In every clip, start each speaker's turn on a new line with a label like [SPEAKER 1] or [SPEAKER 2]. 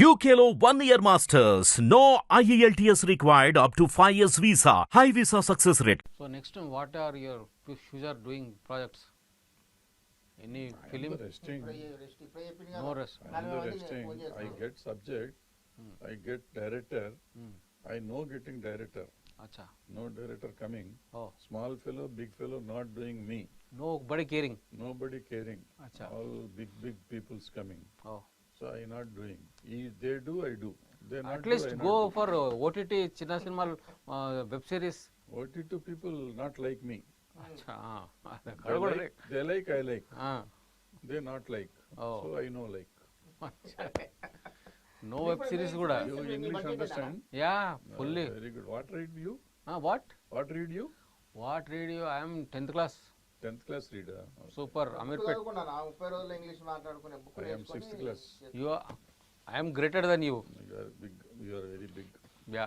[SPEAKER 1] UKLO one year masters. No E IELTS required up to 5 years visa. High visa success rate.
[SPEAKER 2] So next time, what are your fu- future doing projects? Any film?
[SPEAKER 3] the resting.
[SPEAKER 4] Rest ఇప్పుడే చెప్పింది
[SPEAKER 2] No
[SPEAKER 4] కదా
[SPEAKER 2] rest.
[SPEAKER 3] I'm
[SPEAKER 4] నలభై
[SPEAKER 3] the
[SPEAKER 4] మందికి
[SPEAKER 3] resting.
[SPEAKER 4] Phone
[SPEAKER 3] I
[SPEAKER 4] చేస్తున్నాను.
[SPEAKER 3] get subject.
[SPEAKER 2] Hmm.
[SPEAKER 3] I get director.
[SPEAKER 2] Hmm.
[SPEAKER 3] I know getting director.
[SPEAKER 2] Acha.
[SPEAKER 3] No director coming.
[SPEAKER 2] Oh,
[SPEAKER 3] Small fellow, big fellow not
[SPEAKER 2] Oh. Go
[SPEAKER 3] do.
[SPEAKER 2] for uh, OTT చిన్న సినిమాలు web series
[SPEAKER 3] OTT people not like me.
[SPEAKER 2] అచ్చా
[SPEAKER 3] They
[SPEAKER 2] అక్కడ కూడా
[SPEAKER 3] like, they like, I like.
[SPEAKER 2] Ah.
[SPEAKER 3] They not like.
[SPEAKER 2] Oh.
[SPEAKER 3] So I know like.
[SPEAKER 2] No web series కూడా
[SPEAKER 3] You
[SPEAKER 4] Yes,
[SPEAKER 3] English
[SPEAKER 4] budget
[SPEAKER 3] understand?
[SPEAKER 2] Yeah
[SPEAKER 3] Uh,
[SPEAKER 2] fully
[SPEAKER 3] Very good. What read you?
[SPEAKER 2] What
[SPEAKER 3] What read you?
[SPEAKER 2] What radio I'm tenth class
[SPEAKER 3] 10th class reader.
[SPEAKER 4] Super Ameerpet ముప్పై రోజులు English మాట్లాడుకునే
[SPEAKER 2] book. You I'm greater than
[SPEAKER 3] you. You are very big.
[SPEAKER 2] Yeah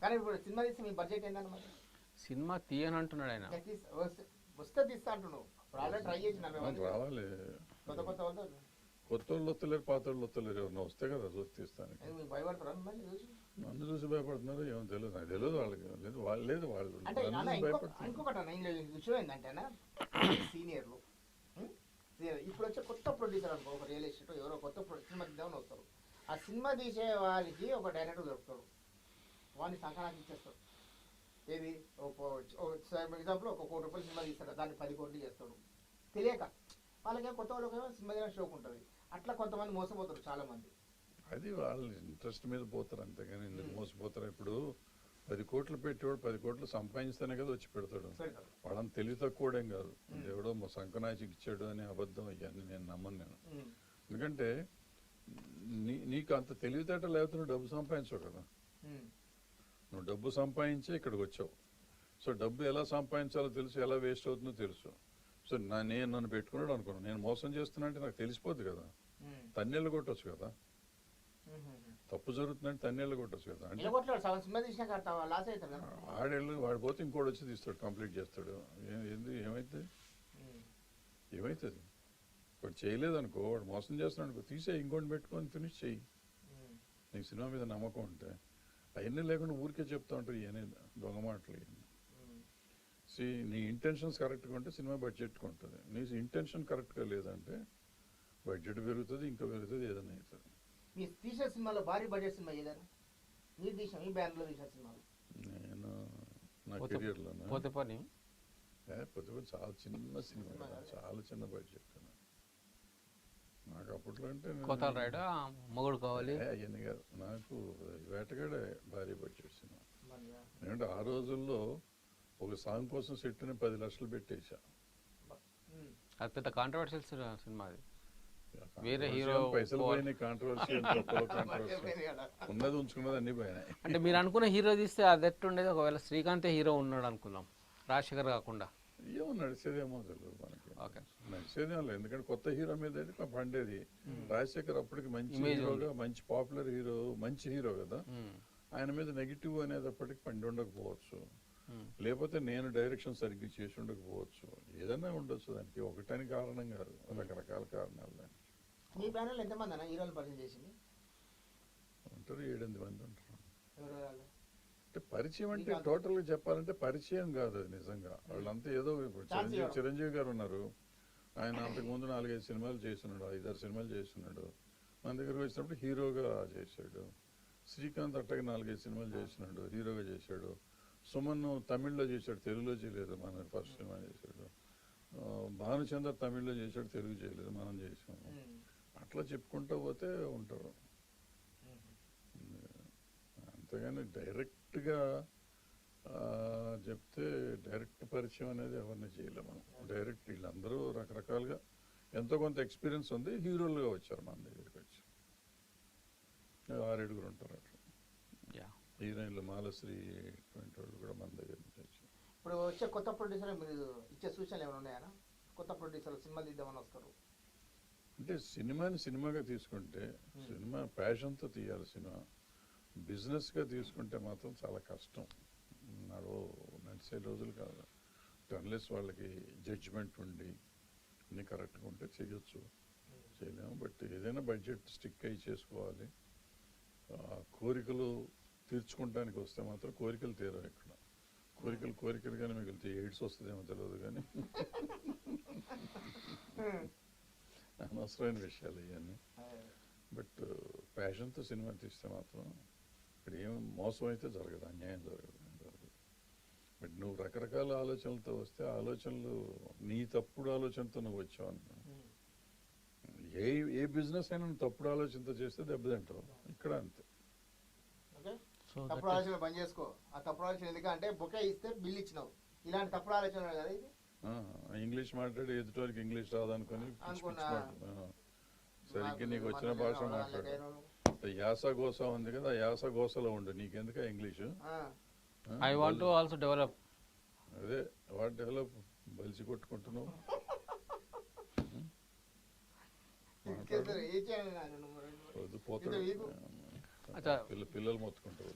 [SPEAKER 4] కానీ ఇప్పుడు cinema తీస్తే మీ budget ఏంటన్న మరి
[SPEAKER 2] cinema తీయని అంటున్నాడు ఆయన
[SPEAKER 4] తీస్- వస్తే- తీస్తా అంటున్నావు ఇప్పుడు ఆల్రెడీ ట్రై చేసిన
[SPEAKER 3] రావాలి
[SPEAKER 4] కొత్త కొత్త వాళ్ళు
[SPEAKER 3] కొత్త వాళ్ళు వస్తలేరు పాత వాళ్ళు వస్తలేరు ఎవరన్నా వస్తే కదా చూసి
[SPEAKER 4] చూసి
[SPEAKER 3] నన్ను చూసి భయపడుతున్నారు ఏమో తెలియదు నాకు తెలియదు వాళ్ళకి లేదు వాళ్ళు లేదు వాళ్ళు భయపడుతున్నారు.
[SPEAKER 4] సీనియర్లు ఇప్పుడు వచ్చే కొత్త ప్రొడ్యూసర్ అనుకో ఒక రియల్ ఎస్టేట్ ఎవరో కొత్త సినిమా తీద్దామని వస్తారు. ఆ సినిమా తీసే వాళ్ళకి ఒక డైరెక్టర్ దొరుకుతాడు. వాడిని సంకనానికి ఇచ్చేస్తాడు. ఏది? ఎగ్జాంపుల్ ఒక కోటి రూపాయలు సినిమా తీస్తాడు దాన్ని పది కోట్లు చేస్తాడు. తెలియక. వాళ్ళకేమో కొత్త వాళ్ళకేమో తీయడం షోక్ ఉంటుంది అట్లా కొంతమంది మోసపోతారు చాలా మంది
[SPEAKER 3] అది వాళ్ళ ఇంట్రెస్ట్ మీద పోతారు అంతేగాని ఎందుకు మోసపోతారు? ఇప్పుడు పది కోట్లు పెట్టేవాడు పది కోట్లు సంపాదిస్తేనే కదా వచ్చి పెడతాడు. వాళ్ళని తెలివి తక్కువడేం కాదు. ఎవడో మా సంకనాచికి ఇచ్చాడు అనే అబద్ధం ఇవన్నీ నేను నమ్మను నేను. ఎందుకంటే నీ నీకు అంత తెలివితేట లేకపోతే నువ్వు డబ్బు సంపాదించవు కదా. నువ్వు డబ్బు సంపాదించే ఇక్కడికి వచ్చావు. సో డబ్బు ఎలా సంపాదించాలో తెలుసు ఎలా వేస్ట్ అవుతుందో తెలుసు. సో నా నేను నన్ను పెట్టుకున్నాడు అనుకున్నాను. నేను మోసం చేస్తున్నా అంటే నాకు తెలిసిపోద్ది కదా. తన్నెళ్ళు కొట్టొచ్చు కదా. తప్పు జరుగుతుందంటే తన్నెళ్ళు కొట్టొచ్చు కదా. అంటే ఆడేళ్ళు వాడి పోతే ఇంకోటి వచ్చి తీస్తాడు కంప్లీట్ చేస్తాడు. ఏంది ఏమైతుంది. ఏమవుతుంది వాడు చేయలేదు అనుకో వాడు మోసం చేస్తున్నాడు అనుకో తీసే ఇంకోటి పెట్టుకొని ఫినిష్ చెయ్యి. నీకు సినిమా మీద నమ్మకం ఉంటే అవన్నీ లేకుండా ఊరికే చెప్తా ఉంటారు ఇవన్నీ దొంగ మాటలు. సి నీ ఇంటెన్షన్స్ కరెక్ట్గా ఉంటే సినిమా బడ్జెట్ ఉంటుంది. నీ ఇంటెన్షన్ కరెక్ట్గా లేదంటే బడ్జెట్ పెరుగుతుంది ఇంకా పెరుగుతుంది ఏదైనా అవుతుంది
[SPEAKER 4] మీరు తీసిన సినిమాలో భారీ బడ్జెట్ సినిమా ఏదైనా మీరు తీసిన మీ బ్యానర్లో తీసిన సినిమాలు.
[SPEAKER 3] నేను నా కెరియర్లోనే
[SPEAKER 2] పోతే పని.
[SPEAKER 3] పోతే పోతే చాలా చిన్న సినిమా
[SPEAKER 4] సినిమా?
[SPEAKER 3] చాలా చిన్న బడ్జెట్ నాకు అప్పట్లో అంటే
[SPEAKER 2] కొత్త రైడ్ మొగుడు కావాలి?
[SPEAKER 3] అవన్నీ కాదు. నాకు వేటగాడే భారీ బడ్జెట్ సినిమా. ఎందుకంటే ఆ రోజుల్లో ఒక సాంగ్ కోసం సెట్ని పది లక్షలు పెట్టేశా.
[SPEAKER 2] అది పెద్ద కాంట్రవర్షియల్ సినిమా అది. వేరే
[SPEAKER 3] పైసలు. పోయినాయి కాంట్రవర్సీ కాంట్రవర్సీ ఉన్నది ఉంచుకున్నది అన్ని పోయినాయి.
[SPEAKER 2] అంటే మీరు అనుకున్న హీరో తీస్తే అది ఎట్టుండేది ఒకవేళ శ్రీకాంతే హీరో ఉన్నాడు అనుకుందాం రాజశేఖర్ కాకుండా.
[SPEAKER 3] ఏమో నడిచేదేమో తెలియదు మనకి.
[SPEAKER 2] ఓకే.
[SPEAKER 3] నడిచేదేమో లేదు ఎందుకంటే కొత్త హీరో మీద పండేది. రాజశేఖర్ అప్పటికి మంచి హీరోగా మంచి పాపులర్ హీరో మంచి హీరో కదా. ఆయన మీద నెగిటివ్ అనేది అప్పటికి పండి ఉండకపోవచ్చు. లేకపోతే నేను డైరెక్షన్ సరిగ్గా చేసి ఉండకపోవచ్చు. ఏదైనా ఉండొచ్చు దానికి. ఒకటని కారణం కాదు. రకరకాల కారణాలు దానికి.
[SPEAKER 4] మీ బ్యానర్లో ఎంతమంది అన్న? హీరోలు పరిచయం చేసింది?
[SPEAKER 3] ఉంటారు ఏడెనిమిది మంది ఉంటారు? అంటే పరిచయం అంటే
[SPEAKER 4] మీకు అంత-
[SPEAKER 3] టోటల్గా చెప్పాలంటే పరిచయం కాదు అది నిజంగా. వాళ్ళంతా ఏదో ఇప్పుడు చిరంజీవి. చిరంజీవి గారు ఉన్నారు. ఆయన అంతకు ముందు నాలుగైదు సినిమాలు చేస్తున్నాడు ఐదారు సినిమాలు చేస్తున్నాడు మన దగ్గరకు వచ్చినప్పుడు హీరోగా చేశాడు. శ్రీకాంత్ అట్టగా నాలుగైదు సినిమాలు చేసినాడు హీరోగా చేశాడు. సుమన్ తమిళ్ళో చేశాడు తెలుగులో చేయలేదు మన ఫస్ట్ సినిమా చేశాడు. భానుచంద్ర తమిళ్ళో చేశాడు తెలుగు చేయలేదు మనం చేసాము. అట్లా చెప్పుకుంటూ పోతే ఉంటారు. అంతేగాని డైరెక్ట్గా చెప్తే డైరెక్ట్ పరిచయం అనేది ఎవరిని చేయలేము మనం. డైరెక్ట్ వీళ్ళందరూ రకరకాలుగా ఎంతో కొంత ఎక్స్పీరియన్స్ ఉంది హీరోలుగా వచ్చారు మన దగ్గరికి వచ్చి. ఆరేడుగురు ఉంటారు అట్లా. హీరోయిన్లు మాలశ్రీ ఇటువంటి వాళ్ళు కూడా మన దగ్గర నుంచి వచ్చారు.
[SPEAKER 4] ఇప్పుడు వచ్చే కొత్త ప్రొడ్యూసర్ మీరు ఇచ్చే సూచనలు ఏమైనా ఉన్నాయా? కొత్త ప్రొడ్యూసర్ సినిమా తీద్దామని వస్తారు.
[SPEAKER 3] అంటే సినిమాని సినిమాగా తీసుకుంటే సినిమా ప్యాషన్తో తీయాలి సినిమా. బిజినెస్గా తీసుకుంటే మాత్రం చాలా కష్టం. నడవ నడిచే రోజులు కాదు. అన్లెస్ వాళ్ళకి జడ్జిమెంట్ ఉండి అన్ని కరెక్ట్గా ఉంటే చేయొచ్చు. చేయలేము. బట్ ఏదైనా బడ్జెట్ స్టిక్ అయి చేసుకోవాలి. ఆ, కోరికలు తీర్చుకుంటానికి వస్తే మాత్రం కోరికలు తీరవు ఇక్కడ కోరికలు కోరికలుగానే మిగిలితే ఎయిడ్స్ వస్తుందేమో తెలియదు కానీ అనవసరమైన విషయాలు ఇవన్నీ బట్ ప్యాషన్తో సినిమా తీస్తే మాత్రం ఇక్కడ ఏం మోసం అయితే జరగదు అన్యాయం జరగదు బట్ నువ్వు రకరకాల ఆలోచనలతో వస్తే ఆలోచనలు నీ తప్పుడు ఆలోచనతో నువ్వు వచ్చావు అనుకో. ఏ ఏ బిజినెస్ అయినా తప్పుడు ఆలోచనతో చేస్తే దెబ్బతింటావు. ఇక్కడ అంతే.
[SPEAKER 4] తప్పుడు ఆలోచన బంద్ చేసుకో. ఆ తప్పుడు ఆలోచన ఎందుకంటే బొకే ఇస్తే బిల్ ఇచ్చినావు. ఇలాంటి తప్పుడు ఆలోచన కదా ఇది?
[SPEAKER 3] ఇంగ్లీష్ మాట్లాడి ఎదుటివారికి ఇంగ్లీష్ రాదనుకొని. సరిగ్గా
[SPEAKER 4] నాకు
[SPEAKER 3] వచ్చిన భాష మాట్లాడు. యాస గోస ఉంది కదా యాస గోసలో ఉండు నీకెందుక English?
[SPEAKER 2] I want to also develop
[SPEAKER 3] అదే వాట్ డెవలప్ బలిసి కొట్టుకుంటున్నావు. పిల్లలు మొత్తుకుంటారు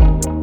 [SPEAKER 3] Thank you.